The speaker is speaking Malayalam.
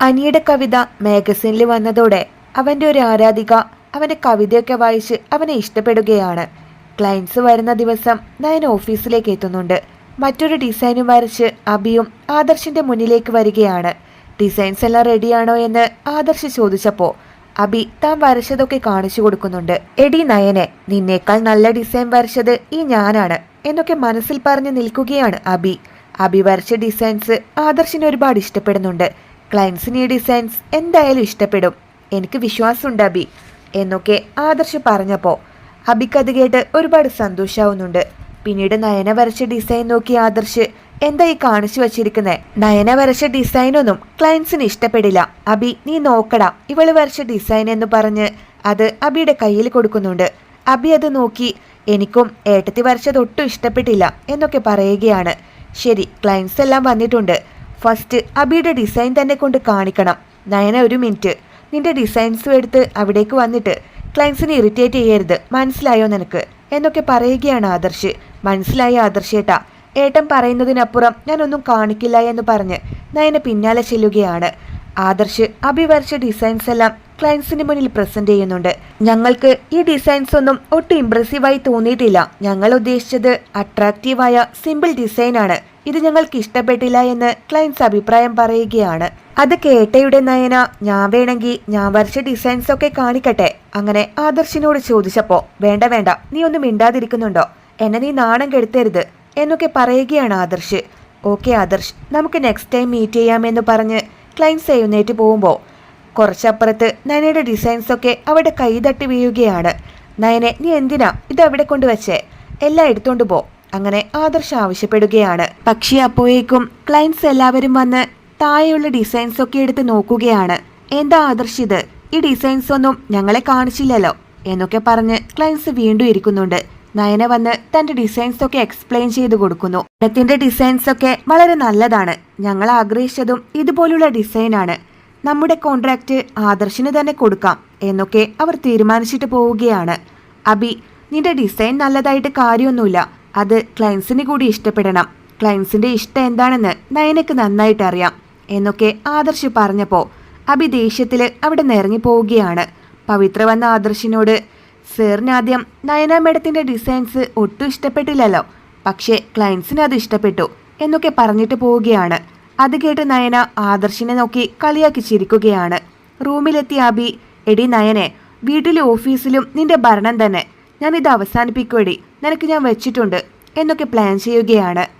അനിയുടെ കവിത മാഗസിനിൽ വന്നതോടെ അവന്റെ ഒരു ആരാധിക അവന്റെ കവിതയൊക്കെ വായിച്ച് അവനെ ഇഷ്ടപ്പെടുകയാണ്. ക്ലയൻസ് വരുന്ന ദിവസം നയൻ ഓഫീസിലേക്ക് എത്തുന്നുണ്ട്. മറ്റൊരു ഡിസൈനും വരച്ച് അബിയും ആദർശിന്റെ മുന്നിലേക്ക് വരികയാണ്. ഡിസൈൻസ് എല്ലാം റെഡിയാണോ എന്ന് ആദർശ് ചോദിച്ചപ്പോൾ അബി താൻ വരച്ചതൊക്കെ കാണിച്ചു കൊടുക്കുന്നുണ്ട്. എടി നയനെ നിന്നേക്കാൾ നല്ല ഡിസൈൻ വരച്ചത് ഈ ഞാനാണ് എന്നൊക്കെ മനസ്സിൽ പറഞ്ഞു നിൽക്കുകയാണ് അബി. അബി വരച്ച ഡിസൈൻസ് ആദർശിന് ഒരുപാട് ഇഷ്ടപ്പെടുന്നുണ്ട്. ക്ലയൻസിന് ഈ ഡിസൈൻസ് എന്തായാലും ഇഷ്ടപ്പെടും. എനിക്ക് വിശ്വാസമുണ്ട് അബി. എന്നൊക്കെ ആദർശ് പറഞ്ഞപ്പോൾ അബിക്ക് അത് കേട്ട് ഒരുപാട് സന്തോഷാവുന്നുണ്ട്. പിന്നീട് നയന വരച്ച ഡിസൈൻ നോക്കി ആദർശ് എന്താ ഈ കാണിച്ചു വച്ചിരിക്കുന്നത് നയന വരച്ച ഡിസൈനൊന്നും ക്ലയൻസിന് ഇഷ്ടപ്പെടില്ല. അബി നീ നോക്കടാ ഇവൾ വരച്ച ഡിസൈൻ എന്ന് പറഞ്ഞ് അത് അബിയുടെ കയ്യിൽ കൊടുക്കുന്നുണ്ട്. അബി അത് നോക്കി എനിക്കും ഏട്ടത്തി വരച്ചത് ഒട്ടും ഇഷ്ടപ്പെട്ടില്ല എന്നൊക്കെ പറയുകയാണ്. ശരി ക്ലയൻസ് എല്ലാം വന്നിട്ടുണ്ട്. ഫസ്റ്റ് അബിയുടെ ഡിസൈൻ തന്നെ കൊണ്ട് കാണിക്കണം. നയന ഒരു മിനിറ്റ് നിന്റെ ഡിസൈൻസും എടുത്ത് അവിടേക്ക് വന്നിട്ട് ക്ലയൻസിനെ ഇറിറ്റേറ്റ് ചെയ്യരുത്. മനസ്സിലായോ നിനക്ക്? എന്നൊക്കെ പറയുകയാണ് ആദർശ്. മനസ്സിലായ ആദർശേട്ടാ? ഏട്ടൻ പറയുന്നതിനപ്പുറം ഞാനൊന്നും കാണിക്കില്ല എന്ന് പറഞ്ഞ് നയന പിന്നാലെ ചെല്ലുകയാണ്. ആദർശ് അഭി വരച്ച ഡിസൈൻസ് എല്ലാം ക്ലയൻസിന് മുന്നിൽ പ്രസന്റ് ചെയ്യുന്നുണ്ട്. ഞങ്ങൾക്ക് ഈ ഡിസൈൻസ് ഒന്നും ഒട്ടും ഇംപ്രസീവായി തോന്നിയിട്ടില്ല. ഞങ്ങൾ ഉദ്ദേശിച്ചത് അട്രാക്റ്റീവായ സിമ്പിൾ ഡിസൈനാണ് ഇത് ഞങ്ങൾക്ക് ഇഷ്ടപ്പെട്ടില്ല എന്ന് ക്ലയൻസ് അഭിപ്രായം പറയുകയാണ്. അത് കേട്ടയുടെ നയന ഞാൻ വേണമെങ്കിൽ ഞാൻ വരച്ച ഡിസൈൻസ് ഒക്കെ കാണിക്കട്ടെ അങ്ങനെ ആദർശിനോട് ചോദിച്ചപ്പോ വേണ്ട വേണ്ട നീ ഒന്നും മിണ്ടാതിരിക്കുന്നുണ്ടോ? എന്നെ നീ നാണം കെടുത്തരുത് എന്നൊക്കെ പറയുകയാണ് ആദർശ്. ഓക്കെ ആദർശ് നമുക്ക് നെക്സ്റ്റ് ടൈം മീറ്റ് ചെയ്യാമെന്ന് പറഞ്ഞ് ക്ലയൻസ് എഴുന്നേറ്റ് പോകുമ്പോൾ കുറച്ചപ്പുറത്ത് നയനയുടെ ഡിസൈൻസ് ഒക്കെ അവിടെ കൈതട്ടി വീഴുകയാണ്. നയനെ നീ എന്തിനാ ഇത് അവിടെ കൊണ്ടുവച്ചേ എല്ലാം എടുത്തോണ്ട് പോ അങ്ങനെ ആദർശ് ആവശ്യപ്പെടുകയാണ്. പക്ഷേ അപ്പോഴേക്കും ക്ലയൻസ് എല്ലാവരും വന്ന് താഴെയുള്ള ഡിസൈൻസ് ഒക്കെ എടുത്ത് നോക്കുകയാണ്. എന്താ ആദർശ് ഇത്? ഈ ഡിസൈൻസ് ഒന്നും ഞങ്ങളെ കാണിച്ചില്ലല്ലോ എന്നൊക്കെ പറഞ്ഞ് ക്ലയൻസ് വീണ്ടും ഇരിക്കുന്നുണ്ട്. നയന വന്ന് തന്റെ ഡിസൈൻസ് ഒക്കെ എക്സ്പ്ലെയിൻ ചെയ്ത് കൊടുക്കുന്നു. ഇടത്തിന്റെ ഡിസൈൻസ് ഒക്കെ വളരെ നല്ലതാണ്. ഞങ്ങൾ ആഗ്രഹിച്ചതും ഇതുപോലുള്ള ഡിസൈനാണ് നമ്മുടെ കോൺട്രാക്റ്റ് ആദർശിന് തന്നെ കൊടുക്കാം എന്നൊക്കെ അവർ തീരുമാനിച്ചിട്ട് പോവുകയാണ്. അബി നിന്റെ ഡിസൈൻ നല്ലതായിട്ട് കാര്യമൊന്നുമില്ല. അത് ക്ലയൻസിന് കൂടി ഇഷ്ടപ്പെടണം. ക്ലയൻസിന്റെ ഇഷ്ടം എന്താണെന്ന് നയനക്ക് നന്നായിട്ട് അറിയാം. എന്നൊക്കെ ആദർശ് പറഞ്ഞപ്പോൾ അഭി ദേഷ്യത്തിൽ അവിടെ നിറങ്ങി പോവുകയാണ്. പവിത്ര വന്ന ആദർശിനോട് സെറിനാദ്യം നയന മേഡത്തിന്റെ ഡിസൈൻസ് ഒട്ടും ഇഷ്ടപ്പെട്ടില്ലല്ലോ. പക്ഷേ ക്ലയൻസിന് അത് ഇഷ്ടപ്പെട്ടു എന്നൊക്കെ പറഞ്ഞിട്ട് പോവുകയാണ്. അത് കേട്ട് നയന ആദർശിനെ നോക്കി കളിയാക്കി ചിരിക്കുകയാണ്. റൂമിലെത്തിയ അബി എടി നയനെ വീട്ടിലും ഓഫീസിലും നിന്റെ ഭരണം തന്നെ. ഞാൻ ഇത് അവസാനിപ്പിക്കുവടി. നിനക്ക് ഞാൻ വെച്ചിട്ടുണ്ട്. എന്നൊക്കെ പ്ലാൻ ചെയ്യുകയാണ്.